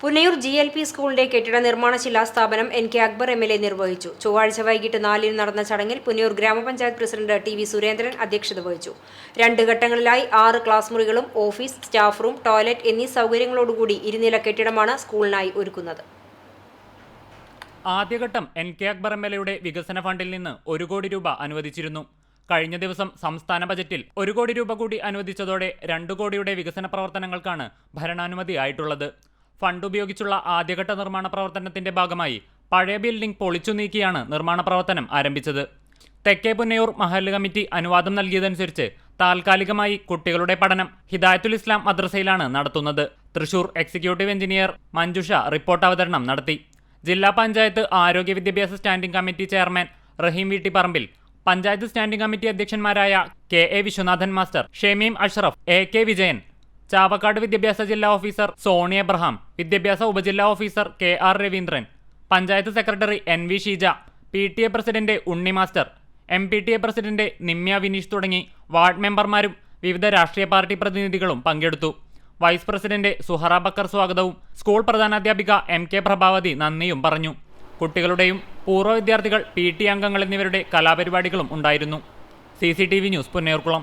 Punnayur G L P സ്കൂളിന്റെ കെട്ടിട നിർമ്മാണ ശിലാസ്ഥാപനം N K Akbar M L A നിർവഹിച്ചു. ചൊവ്വാഴ്ച വൈകിട്ട് നാലിന് നടന്ന ചടങ്ങിൽ പുനയൂർ ഗ്രാമപഞ്ചായത്ത് പ്രസിഡന്റ് ടി വി സുരേന്ദ്രൻ അധ്യക്ഷത വഹിച്ചു. രണ്ട് ഘട്ടങ്ങളിലായി ആറ് ക്ലാസ് മുറികളും ഓഫീസ് സ്റ്റാഫ് റൂം ടോയ്ലറ്റ് എന്നീ സൗകര്യങ്ങളോടുകൂടി ഇരുനില കെട്ടിടമാണ് സ്കൂളിനായി ഒരുക്കുന്നത്. ആദ്യഘട്ടം N K Akbar M L എയുടെ വികസന ഫണ്ടിൽ നിന്ന് ഒരു കോടി രൂപ അനുവദിച്ചിരുന്നു. കഴിഞ്ഞ ദിവസം സംസ്ഥാന ബജറ്റിൽ ഒരു കോടി രൂപ കൂടി അനുവദിച്ചതോടെ രണ്ടു കോടിയുടെ വികസന പ്രവർത്തനങ്ങൾക്കാണ് ഭരണാനുമതി ആയിട്ടുള്ളത്. ഫണ്ട് ഉപയോഗിച്ചുള്ള ആദ്യഘട്ട നിർമ്മാണ പ്രവർത്തനത്തിന്റെ ഭാഗമായി പഴയ ബിൽഡിംഗ് പൊളിച്ചു നീക്കിയാണ് നിർമ്മാണ പ്രവർത്തനം ആരംഭിച്ചത്. തെക്കേ പുന്നയൂർ മഹല്ല് കമ്മിറ്റി അനുവാദം നൽകിയതനുസരിച്ച് താൽക്കാലികമായി കുട്ടികളുടെ പഠനം ഹിദായത്തുൽ ഇസ്ലാം മദ്രസയിലാണ് നടത്തുന്നത്. Thrissur executive engineer Manjusha report അവതരണം നടത്തി. ജില്ലാ പഞ്ചായത്ത് ആരോഗ്യ വിദ്യാഭ്യാസ standing committee chairman Rahim Veettipparambil panchayat standing committee അധ്യക്ഷന്മാരായ K A Viswanathan master Shemeem Ashraf A K Vijayan Chavakkad വിദ്യാഭ്യാസ ജില്ലാ ഓഫീസർ സോണി എബ്രഹാം വിദ്യാഭ്യാസ ഉപജില്ലാ officer K R Raveendran panchayat secretary N V Sheeja P T A president Unni master M P T A president Nimya Vineesh തുടങ്ങി ward മെമ്പർമാരും വിവിധ രാഷ്ട്രീയ party പ്രതിനിധികളും പങ്കെടുത്തു. Vice president Suhara Bakkar സ്വാഗതവും സ്കൂൾ പ്രധാനാധ്യാപിക എം കെ പ്രഭാവതി നന്ദിയും പറഞ്ഞു. കുട്ടികളുടെയും പൂർവ വിദ്യാർത്ഥികൾ പി ടി അംഗങ്ങൾ എന്നിവരുടെ കലാപരിപാടികളും ഉണ്ടായിരുന്നു. C C T V news Punnayurkulam.